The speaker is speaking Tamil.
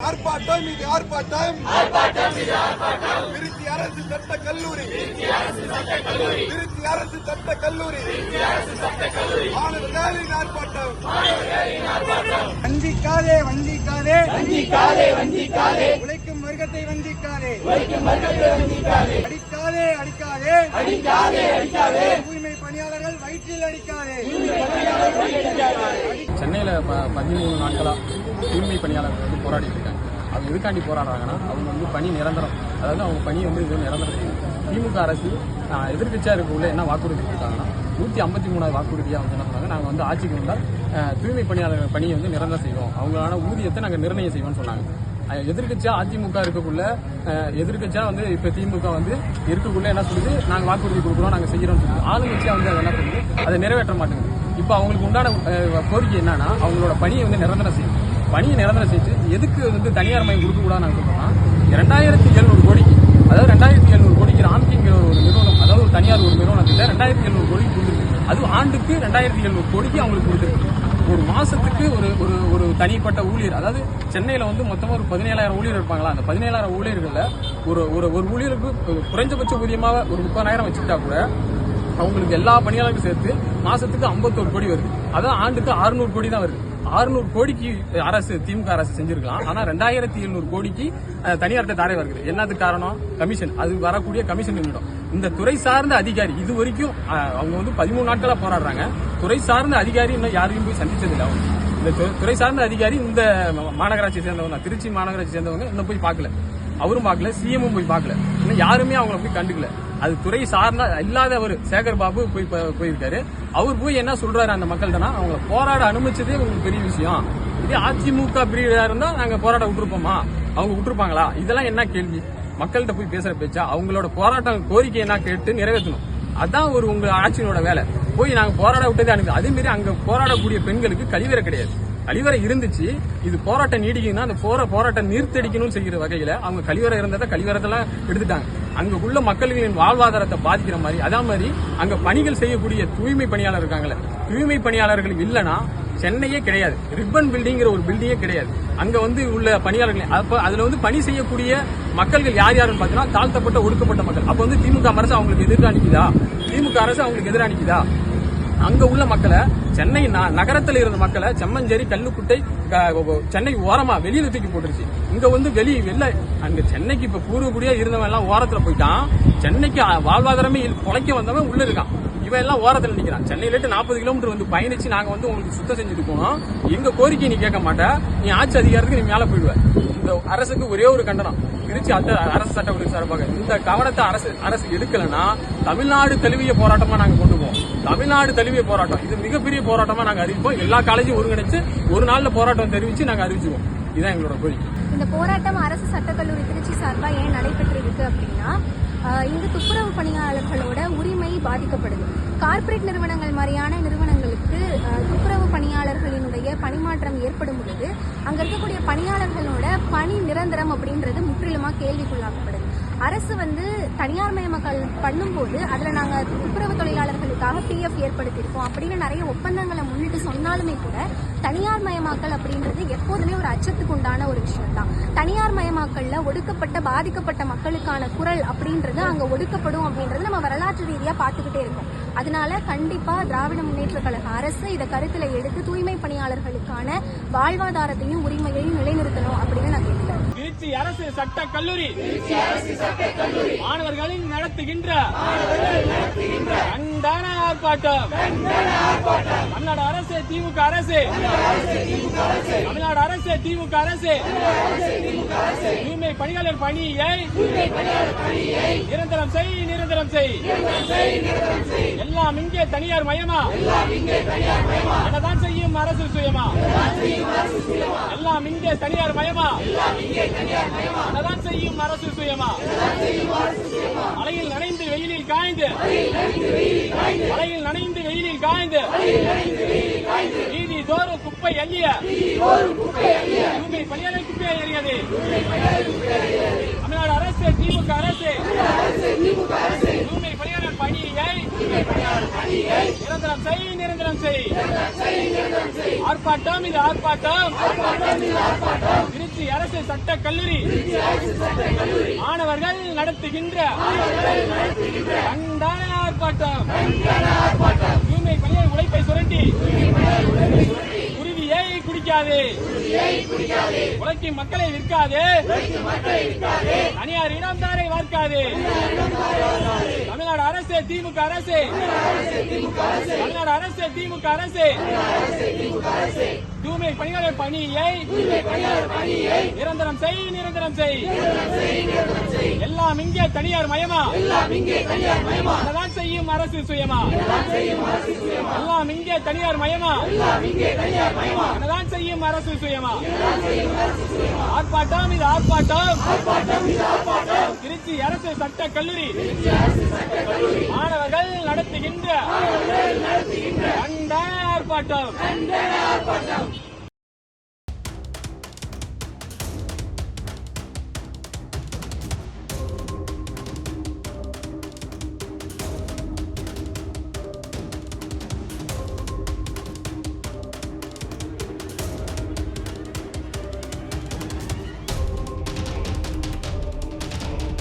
ஆர்ப்பாட்டம் இது ஆர்ப்பாட்டம். திருச்சி அரசு சட்ட கல்லூரி. திருச்சி அரசு சட்ட கல்லூரி. மாணவர்களின் ஆர்ப்பாட்டம். வஞ்சிக்காதே வஞ்சிக்காதே. வஞ்சிக்காதே வஞ்சிக்காதே. உழைக்கும் வர்க்கத்தை வஞ்சிக்காதே. உழைக்கும் வர்க்கத்தை வஞ்சிக்காதே. அடிக்காதே அடிக்காதே. அடிக்காதே அடிக்காதே தூய்மை பணியாளர்கள் வயிற்றில் அடிக்காதே சென்னையில் ப பதிமூணு நாட்களாக தூய்மை பணியாளர்கள் வந்து போராடிட்டு இருக்காங்க. அது எதுக்காண்டி போராடுறாங்கன்னா அவங்க வந்து பணி நிரந்தரம். அதாவது அவங்க பணி வந்து இது நிரந்தரம் திமுக அரசு எதிர்கட்சியாக இருக்க இருக்கக்குள்ள என்ன வாக்குறுதி கொடுத்தாங்கன்னா நூற்றி ஐம்பத்தி மூணாவது வாக்குறுதியாக வந்து என்ன சொன்னாங்க நாங்கள் வந்து ஆட்சிக்கு வந்தால் தூய்மை பணியாளர்கள் பணியை வந்து நிரந்தரம் செய்வோம். அவங்களான ஊதியத்தை நாங்கள் நிர்ணயம் செய்வோம்னு சொன்னாங்க. எதிர்கட்சியா அதிமுக இருக்கக்குள்ள எதிர்கட்சியா வந்து இப்போ திமுக வந்து இருக்கக்குள்ள என்ன சொல்லுது? நாங்கள் வாக்குறுதி கொடுக்குறோம் நாங்கள் செய்யறோம் சொல்லுது. ஆளுங்கட்சியா வந்து அதை என்ன பண்ணுது? அதை நிறைவேற்ற மாட்டேங்குது. இப்போ அவங்களுக்கு உண்டான கோரிக்கை என்னன்னா அவங்களோட பணியை வந்து நிரந்தரம் செய்யும் பணியை நிரந்தரம் செஞ்சு எதுக்கு வந்து தனியார் மயம் கொடுக்கக்கூடாது நாங்கள் சொல்றோம்னா ரெண்டாயிரத்தி எழுநூறு கோடிக்கு அதாவது ரெண்டாயிரத்தி எழுநூறு கோடிக்கு ராம்கிங்கிற ஒரு நிறுவனம் அதாவது ஒரு தனியார் ஒரு நிறுவனத்தில் ரெண்டாயிரத்தி எழுநூறு கோடிக்கு கொடுத்துருக்கு. அது ஆண்டுக்கு ரெண்டாயிரத்தி எழுநூறு கோடிக்கு அவங்களுக்கு கொடுத்துருக்கு. ஒரு மாசத்துக்கு ஒரு ஒரு ஒரு தனிப்பட்ட ஊழியர் அதாவது சென்னையில வந்து மொத்தமா ஒரு பதினேழாயிரம் ஊழியர் இருப்பாங்களா? அந்த பதினேழாயிரம் ஊழியர்களில் ஒரு ஒரு ஒரு ஊழியருக்கு குறைஞ்சபட்ச ஊதியமாக ஒரு முப்பதாயிரம் வச்சுக்கிட்டா கூட அவங்களுக்கு எல்லா பணியாளருக்கும் சேர்த்து மாசத்துக்கு 51 கோடி வருது. அதான் ஆண்டுக்கு 600 கோடி தான் வருது. 600 கோடிக்கு அரசு திமுக அரசு செஞ்சிருக்கலாம். ஆனா ரெண்டாயிரத்தி எழுநூறு கோடிக்கு தனியார்கிட்ட தாரை வருது. என்னது காரணம்? கமிஷன். அது வரக்கூடிய கமிஷன் நின்றுடும் இந்த துறை சார்ந்த அதிகாரி இது வரைக்கும் அவங்க வந்து பதிமூணு நாட்களா போராடுறாங்க. துறை சார்ந்த அதிகாரி இன்னும் யாரையும் போய் சந்திச்சதில்லை அவங்க. இந்த து- துறை சார்ந்த அதிகாரி இந்த மாநகராட்சியை சேர்ந்தவங்க தான். திருச்சி மாநகராட்சி சேர்ந்தவங்க இன்னும் போய் பார்க்கல. அவரும் பார்க்கல சிஎம்மும் போய் பார்க்கல. இன்னும் யாருமே அவங்கள போய் கண்டுக்கல. அது துறை சார்ந்த இல்லாதவர் சேகர் பாபு போய் போயிருக்காரு. அவர் போய் என்ன சொல்றாரு அந்த மக்கள்கிட்டனா அவங்களை போராட அனுமதிச்சதே உங்களுக்கு பெரிய விஷயம். இதே அதிமுக பிரியா இருந்தா நாங்க போராட விட்டுருப்போமா? அவங்க விட்டுருப்பாங்களா? இதெல்லாம் என்ன கேள்வி? மக்கள்கிட்ட போய் பேசுற பேச்சா அவங்களோட போராட்டம் கோரிக்கை என்ன கேட்டு நிறைவேற்றணும். அதான் ஒரு உங்க ஆட்சியினோட வேலை. போய் நாங்க போராட விட்டதே அனுப்பி அதே மாதிரி அங்க போராடக்கூடிய பெண்களுக்கு கழிவறை கிடையாது. கழிவறை இருந்துச்சு. இது போராட்டம் நீடிக்குன்னா அந்த போற போராட்டம் நீர்த்தடிக்கணும்னு செய்கிற வகையில அவங்க கழிவறை இருந்ததை கழிவறதெல்லாம் எடுத்துட்டாங்க. அங்க உள்ள மக்களின் வாழ்வாதாரத்தை பாதிக்கிற மாதிரி அதே மாதிரி அங்க பணிகள் செய்யக்கூடிய தூய்மை பணியாளர் இருக்காங்களே தூய்மை பணியாளர்கள் இல்லைன்னா சென்னையே கிடையாது. ரிப்பன் பில்டிங்கிற ஒரு பில்டிங்கே கிடையாது. அங்க வந்து உள்ள பணியாளர்கள் அப்போ அதுல வந்து பணி செய்யக்கூடிய மக்கள்கள் யார் யாருன்னு பார்த்தீங்கன்னா தாழ்த்தப்பட்ட ஒடுக்கப்பட்ட மக்கள். அப்போ வந்து திமுக அரசு அவங்களுக்கு எதிராக திமுக அரசு அவங்களுக்கு எதிராக நிக்குதா? அங்க உள்ள மக்களை சென்னை ந- இருந்த மக்களை செம்மஞ்சேரி கல்லுக்குட்டை சென்னை ஓரமா வெளியில தூக்கி போட்டுருச்சு. இங்க வந்து வெளி வெளில அங்க சென்னைக்கு இப்ப பூர்வக்குடியா இருந்தவன் எல்லாம் ஓரத்துல போயிட்டான். சென்னைக்கு வாழ்வாதாரமே இல்ல- பொழைக்க வந்தவன் உள்ள இருக்கான். இவன் எல்லாம் ஓரத்தில் நிக்கிறான். சென்னையிலேட்டு நாற்பது கிலோமீட்டர் வந்து பயணிச்சு நாங்கள் வந்து உங்களுக்கு சுத்தம் செஞ்சுட்டு போனோம். எங்கள் கோரிக்கை நீ கேட்க மாட்ட. நீ ஆட்சி அதிகாரத்துக்கு நீ மேலே போயிடுவ. இந்த அரசுக்கு ஒரே ஒரு கண்டனம். திருச்சி அந்த அரசு சட்டப்படி சார்பாக. இந்த கவனத்தை அரசு அரசு எடுக்கலன்னா தமிழ்நாடு தழுவிய போராட்டமாக நாங்கள் கொண்டு போவோம். தமிழ்நாடு தழுவிய போராட்டம். இது மிகப்பெரிய போராட்டமாக நாங்கள் அறிவிப்போம். எல்லா காலேஜும் ஒருங்கிணைச்சு ஒரு நாளில் போராட்டம் தெரிவித்து நாங்கள் அறிவிச்சுவோம். இதுதான் எங்களோட கோரிக்கை. இந்த போராட்டம் அரசு சட்டக்கல்லூரி திருச்சி சார்பாக ஏன் நடைபெற்றிருக்கு அப்படின்னா இந்த துப்புரவு பணியாளர்களோட பாதிக்கப்படுது. கார்ப்பரேட் நிறுவனங்கள் மாதிரியான நிறுவனங்களுக்கு துப்புரவு பணியாளர்களினுடைய பணிமாற்றம் ஏற்படும் பொழுது அங்க இருக்கக்கூடிய பணியாளர்களோட பணி நிரந்தரம் அப்படின்றது முற்றிலுமா கேள்விக்குள்ளாக்கப்படுது. அரசு வந்து தனியார் மயமக்கள் பண்ணும்போது அதில் நாங்கள் துப்புரவு தொழிலாளர்களுக்காக பிஎஃப் ஏற்படுத்தியிருக்கோம். அப்படின்னு நிறைய ஒப்பந்தங்களை முன்னிட்டு சொன்னாலுமே கூட தனியார் மயமாக்கல் அப்படின்றது எப்போதுமே ஒரு அச்சத்துக்கு உண்டான ஒரு விஷயம் தான் தனியார் மயமாக்கல்ல ஒடுக்கப்பட்ட பாதிக்கப்பட்ட மக்களுக்கான குரல் அப்படின்றது அங்கே ஒடுக்கப்படும் அப்படின்றது நம்ம வரலாற்று ரீதியாக பார்த்துக்கிட்டே இருக்கோம். அதனால கண்டிப்பாக திராவிட முன்னேற்ற கழக அரசு இதை கருத்தில் எடுத்து தூய்மை பணியாளர்கள் பணியாளர்களுக்கான வாழ்வாதாரத்தையும் உரிமையையும் நிலைநிறுத்தணும் அப்படின்னு நான் கேட்கிறேன் திருச்சி அரசு சட்ட கல்லூரி. மாணவர்களின் நடத்துகின்ற கண்டன ஆர்ப்பாட்டம். தமிழ்நாடு அரசு திமுக அரசு. தமிழ்நாடு அரசு திமுக அரசு. தூய்மை பணியாளர் பணியை நிரந்தரம் செய் நிரந்தரம் செய். எல்லாம் இங்கே தனியார் மயமா? என்னதான் செய்யும் அரசு சுயமா? எல்லாம் இங்கே தனியார் மயமா? அதான் செய்யும் அரசு சுயமா? மழையில் நனைந்து வெயிலில் காய்ந்து? மழையில் நனைந்து வெயிலில் காய்ந்து? நீதி தோறும் குப்பை அள்ளிய தூய்மை பணியாளர் குப்பை எறியது தமிழ்நாடு அரசு திமுக அரசு தூய்மை பணியாளர் பணியை நிரந்தரம் செய் நிரந்தரம் செய் ஆர்ப்பாட்டம் இது ஆர்ப்பாட்டம். திருச்சி அரசு சட்ட கல்லூரி மாணவர்கள் நடத்துகின்ற கண்டான ஆர்ப்பாட்டம். தூய்மை பணியை உழைப்பை சுரண்டி. குருவியை குடிக்காதே. உழைக்கும் மக்களை விற்காதே. தனியார் இடம்தாரை வார்க்காதே. தமிழ்நாடு அரசு திமுக அரசு. தமிழ்நாடு அரசு திமுக அரசு. தூய்மை பணியாளர் பணியை நிரந்தரம் செய் நிரந்தரம் செய். எல்லாம் இங்கே தனியார் மயமா? என்னதான் செய்யும் அரசு சுயமா? எல்லாம் இங்கே தனியார் மயமா? என்னதான் செய்யும் அரசு சுயமா? ஆர்ப்பாட்டம் இது ஆர்ப்பாட்டம். திருச்சி அரசு சட்ட கல்லூரி. மாணவர்கள் நடத்துகின்ற. கண்ட ஆர்ப்பாட்டம்.